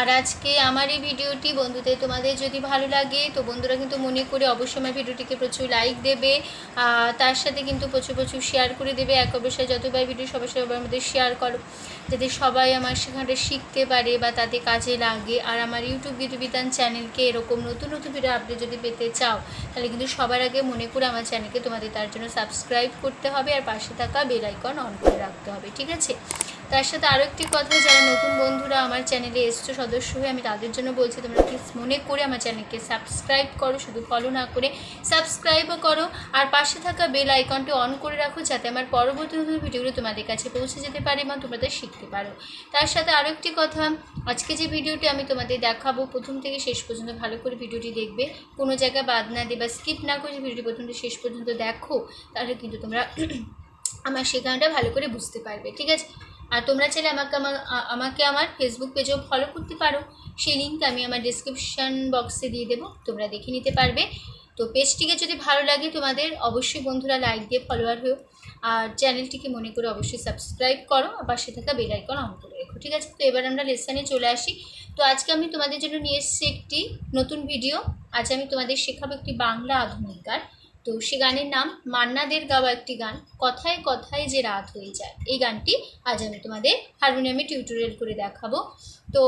আর আজকে আমার এই ভিডিওটি, বন্ধুদের তোমাদের যদি ভালো লাগে, তো বন্ধুরা কিন্তু মনে করে অবশ্যই আমার ভিডিওটিকে প্রচুর লাইক দেবে। তার সাথে কিন্তু প্রচুর প্রচুর শেয়ার করে দেবে। এক অবশ্যই যতবার ভিডিও সবার সবার মধ্যে শেয়ার করো, যাতে সবাই আমার সেখানটা শিখতে পারে বা তাতে কাজে লাগে। আর আমার ইউটিউব গীতবিতান চ্যানেলকে এরকম নতুন নতুন ভিডিও আপডেট যদি পেতে চাও, তাহলে কিন্তু সবার আগে মনে করে আমার চ্যানেলকে তোমাদের তার জন্য সাবস্ক্রাইব করতে হবে আর পাশে থাকা বেল আইকন অন করে রাখতে হবে, ঠিক আছে? তার সাথে আরও একটি কথা, যারা নতুন বন্ধুরা আমার চ্যানেলে এসছো, সদস্য হয়ে আমি তাদের জন্য বলছি, তোমরা প্লিজ মনে করে আমার চ্যানেলকে সাবস্ক্রাইব করো, শুধু ফলো না করে সাবস্ক্রাইবও করো, আর পাশে থাকা বেল আইকনটি অন করে রাখো, যাতে আমার পরবর্তী নতুন ভিডিওগুলো তোমাদের কাছে পৌঁছে যেতে পারে এবং তোমরা তা শিখতে পারো। তার সাথে আরও একটি কথা, আজকে যে ভিডিওটি আমি তোমাদের দেখাবো, প্রথম থেকে শেষ পর্যন্ত ভালো করে ভিডিওটি দেখবে, কোনো জায়গায় বাদ না দিয়ে বা স্কিপ না করে ভিডিওটি প্রথম থেকে শেষ পর্যন্ত দেখো, তাহলে কিন্তু তোমরা আমার শেখানোটা ভালো করে বুঝতে পারবে, ঠিক আছে? আর তোমরা চাইলে আমাকে আমার আমাকে আমার ফেসবুক পেজেও ফলো করতে পারো। সেই লিঙ্ক আমি আমার ডিসক্রিপশান বক্সে দিয়ে দেবো, তোমরা দেখে নিতে পারবে। তো পেজটিকে যদি ভালো লাগে, তোমাদের অবশ্যই বন্ধুরা লাইক দিয়ে ফলোয়ার হয়েও আর চ্যানেলটিকে মনে করে অবশ্যই সাবস্ক্রাইব করো, আর পাশে থাকা বেল আইকন অন করে রেখো, ঠিক আছে? তো এবার আমরা লেসনে চলে আসি। তো আজকে আমি তোমাদের জন্য নিয়ে এসেছি একটি নতুন ভিডিও আজ আমি তোমাদের শেখাবো একটি বাংলা আধুনিক গান। তো সে গানের নাম মান্নাদের গাওয়া একটি গান, কথায় কথায় যে রাত হয়ে যায়। এই গানটি আজ আমি তোমাদের হারমোনিয়ামে টিউটোরিয়াল করে দেখাবো। তো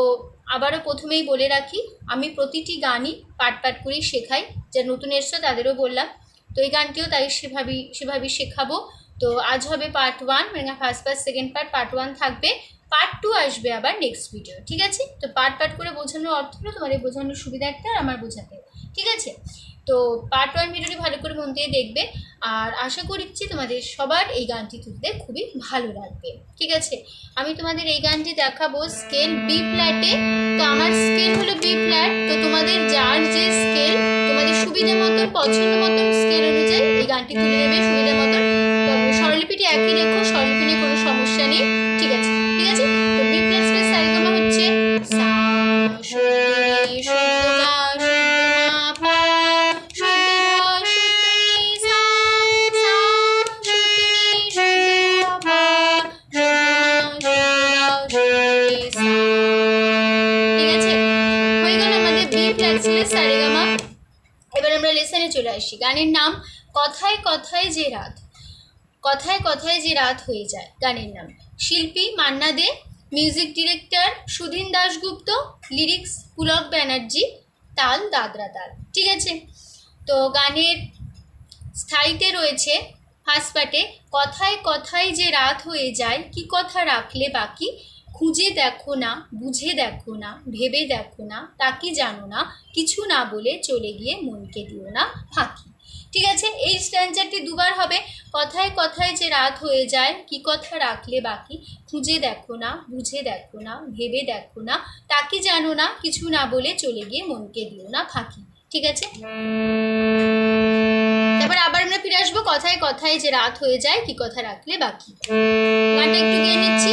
আবারও প্রথমেই বলে রাখি, আমি প্রতিটি গানই পাট পাট করেই শেখাই, যা নতুন এসছো তাদেরও বললাম। তো এই গানটিও তাই সেভাবেই সেভাবেই শেখাবো। তো আজ হবে পার্ট ওয়ান মানে first part second part part one থাকবে। পার্ট টু আসবে আবার নেক্সট ভিডিও ঠিক আছে? তো পার্ট পার্ট করে বোঝানোর অর্থ হলো তোমাদের বোঝানোর সুবিধার্থে আর আমার বোঝাতে। ঠিক আছে? তো পার্ট ওয়ান ভিডিওটি ভালো করে মন দিয়ে দেখবে। আর আশা করছি তোমাদের সবার এই গানটি তুলতে খুবই ভালো লাগবে। ঠিক আছে? আমি তোমাদের এই গানটি দেখাবো স্কেল বি ফ্ল্যাটে তো আমার স্কেল হলো বি ফ্ল্যাট তো তোমাদের যার যে স্কেল তোমাদের সুবিধা মতন, পছন্দ মতন স্কেল অনুযায়ী এই গানটি তুলে দেবে সুবিধা মতন। তো স্বরলিপিটি একই রেখো স্বরলিপি নিয়ে কোনো সমস্যা নেই। এবার আমরা লেসনে চলে আসি। গানের নাম কথায় কথায় যে রাত, কথায় কথায় যে রাত হয়ে যায় গানের নাম। শিল্পী Manna Dey music director Sudhin Dasgupta lyrics Pulak Banerjee, তাল দাদরা তাল। ঠিক আছে? তো গানের স্থায়ীতে রয়েছে ফার্স্ট পার্টে কথায় কথায় যে রাত হয়ে যায়, কি কথা রাখলে বাকি? খুঁজে দেখো না, বুঝে দেখো না, ভেবে দেখো না তাকে জানো না? কিছু না বলে চলে গিয়ে মনকে দিও না ফাঁকি। ঠিক আছে? এই স্ট্যান্ডারটি দুবার হবে। কথায় কথায় যে রাত হয়ে যায়, কি কথা রাখলে বাকি? খুঁজে দেখো না, বুঝে দেখো না, ভেবে দেখো না তাকে জানো না? কিছু না বলে চলে গিয়ে মনকে দিও না ফাঁকি। ঠিক আছে? তারপর আবার আমরা ফিরে আসব। কথায় কথায় যে রাত হয়ে যায়, কি কথা রাখলে বাকি? গানটা একটু গিয়ে নিচ্ছি।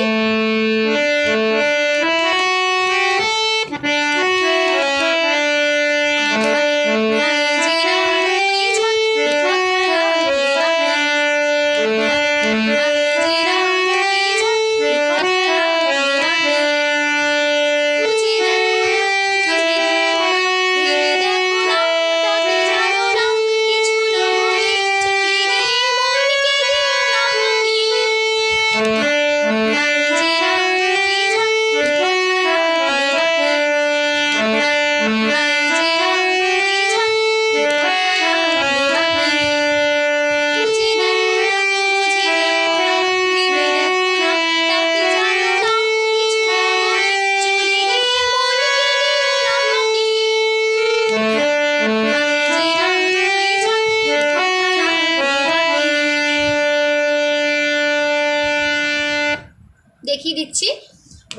দেখিয়ে দিচ্ছি।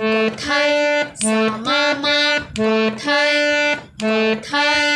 কোথায় সামামা কোথায় কোথায়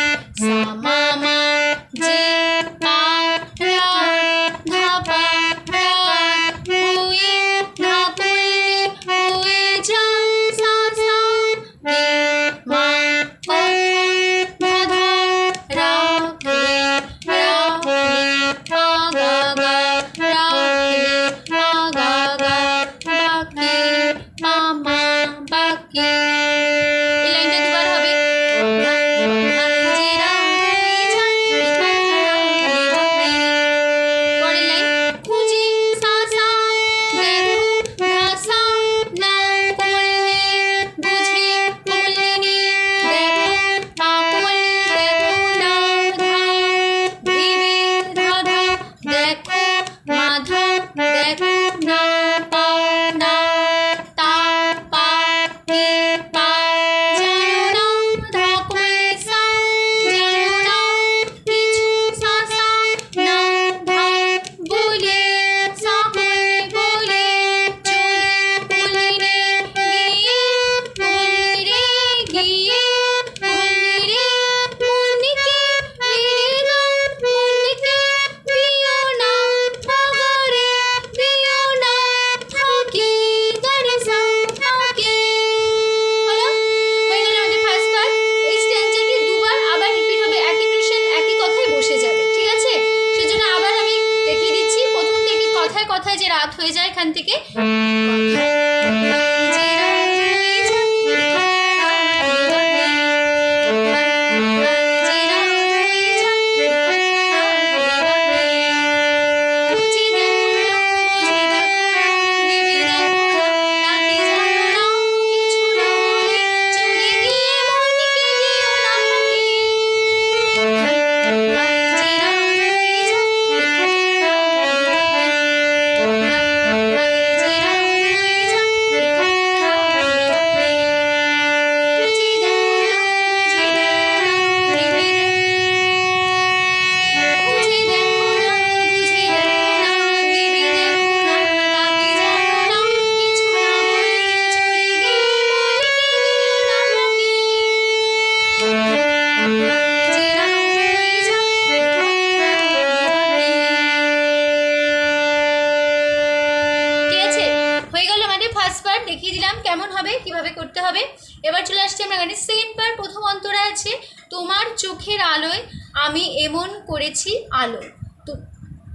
এবার চলে আসছি আমরা গানের সেকেন্ড পার্ট প্রথম অন্তরা আছে, তোমার চোখের আলোয় আমি এমন করেছি আলো। তো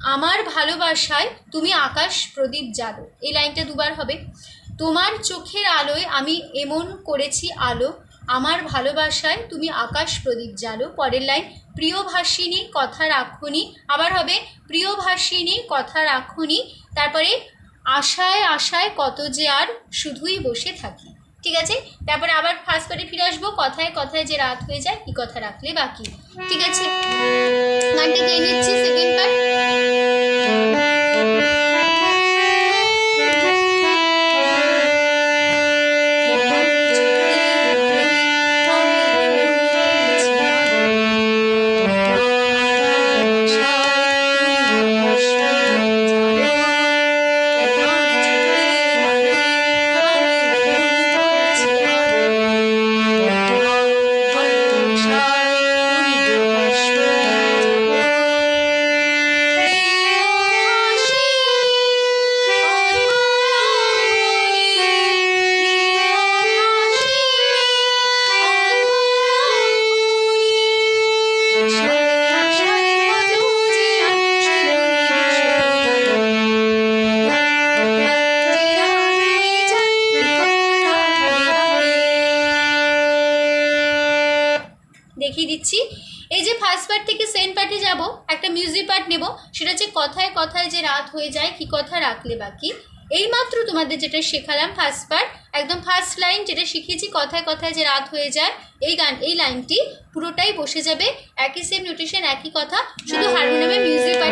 আমার ভালোবাসায় তুমি আকাশ প্রদীপ জ্বালো এই লাইনটা দুবার হবে। তোমার চোখের আলোয় আমি এমন করেছি আলো। আমার ভালোবাসায় তুমি আকাশ প্রদীপ জ্বালো পরের লাইন, প্রিয় ভাসিনী, কথা রাখুনি। আবার হবে, প্রিয় ভাসিনী, কথা রাখুনি। তারপরে, আশায় আশায় কত যে আর শুধুই বসে থাকি। ঠিক আছে? তারপরে আবার ফার্স্ট পার্টে ফিরে আসব, কথায় কথায় যে রাত হয়ে যায়, কি কথা রাখলে বাকি? ঠিক আছে? গানটা গিয়ে নিচ্ছি সেকেন্ড পার্ট যাব, একটা মিউজিক পার্ট নেব, সেটা হচ্ছে কথায় কথায় যে রাত হয়ে যায়, কি কথা রাখলে বাকি এইমাত্র তোমাদের যেটা শেখালাম ফার্স্ট পার্ট একদম ফার্স্ট লাইন যেটা শিখিয়েছি, কথায় কথায় যে রাত হয়ে যায়, এই গান, এই লাইনটি পুরোটাই বসে যাবে, একই সেম নোটেশন একই কথা, শুধু হারমোনিয়ামে মিউজিক পার্ট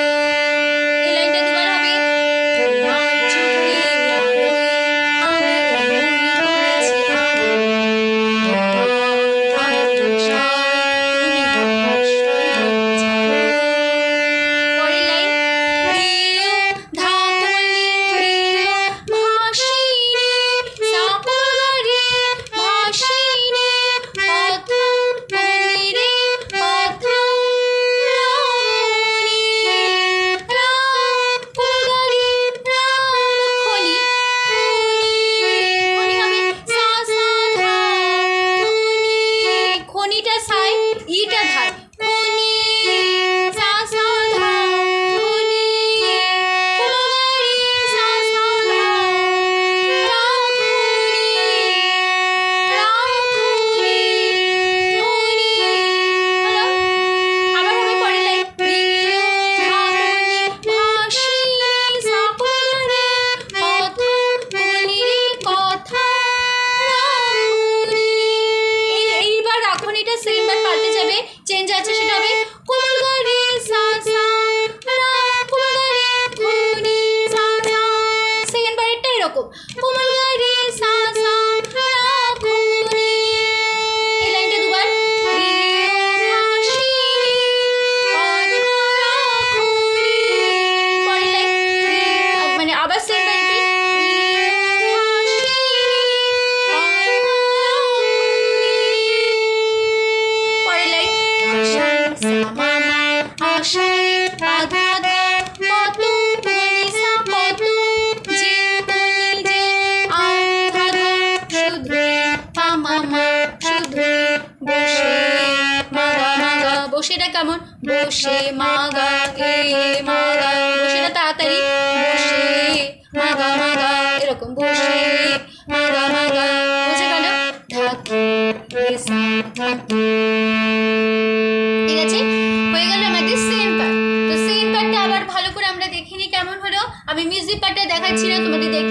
এরকম। বসে মাগা মাগা বুঝে গেল ঠিক আছে? হয়ে গেল আমাদের সেম পার্ট তো সেম পার্টটা আবার ভালো করে আমরা দেখিনি কেমন হলো। আমি মিউজিক পার্টটা দেখাচ্ছি না, তোমাদের দেখিয়ে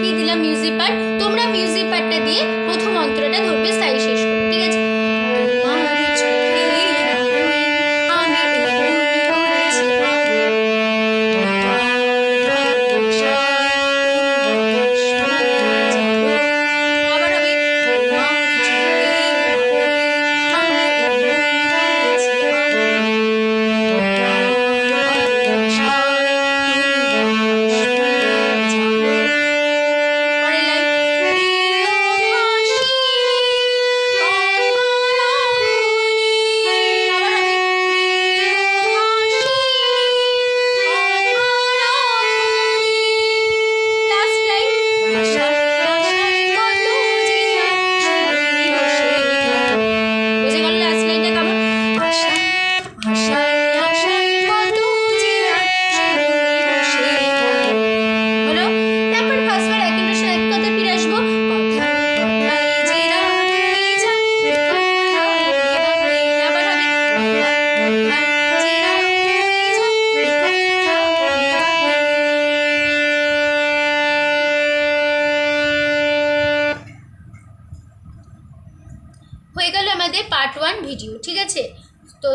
হয়ে গেল আমাদের পার্ট ওয়ান ভিডিও ঠিক আছে? তো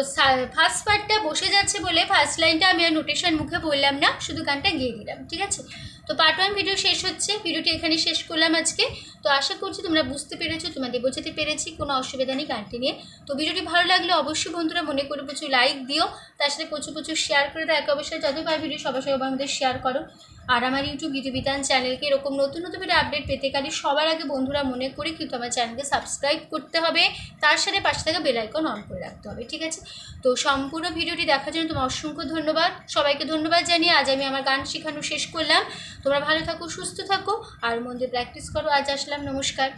ফার্স্ট পার্টটা বসে যাচ্ছে বলে ফার্স্ট লাইনটা আমি আর নোটেশন মুখে বললাম না, শুধু গানটা গেয়ে দিলাম, ঠিক আছে? তো পার্ট ওয়ান ভিডিও শেষ হচ্ছে ভিডিওটি এখানে শেষ করলাম আজকে। তো আশা করছি তোমরা বুঝতে পেরেছ, তোমাদের বোঝাতে পেরেছি, কোনো অসুবিধা নেই গানটি নিয়ে। তো ভিডিওটি ভালো লাগলে অবশ্যই বন্ধুরা মনে করে প্রচুর লাইক দিও, তার সাথে প্রচুর প্রচুর শেয়ার করে দাও। এক অবশ্যই যত পার ভিডিও সবার সবাই আমাদের শেয়ার করো। আর আমার ইউটিউব বিধান চ্যানেলকে এরকম নতুন নতুন ভিডিও আপডেট পেতে গেলে সবার আগে বন্ধুরা মনে করে কিন্তু আমার চ্যানেলকে সাবস্ক্রাইব করতে হবে। তার সাথে পাশে থাকা বেলাইকন অন করে রাখতে হবে, ঠিক আছে? তো সম্পূর্ণ ভিডিওটি দেখার জন্য তোমার অসংখ্য ধন্যবাদ। সবাইকে ধন্যবাদ জানিয়ে আজ আমি আমার গান শেখানো শেষ করলাম। তোমরা ভালো থাকো, সুস্থ থাকো, আর মন দিয়ে প্র্যাকটিস করো। আজ আসলাম, নমস্কার।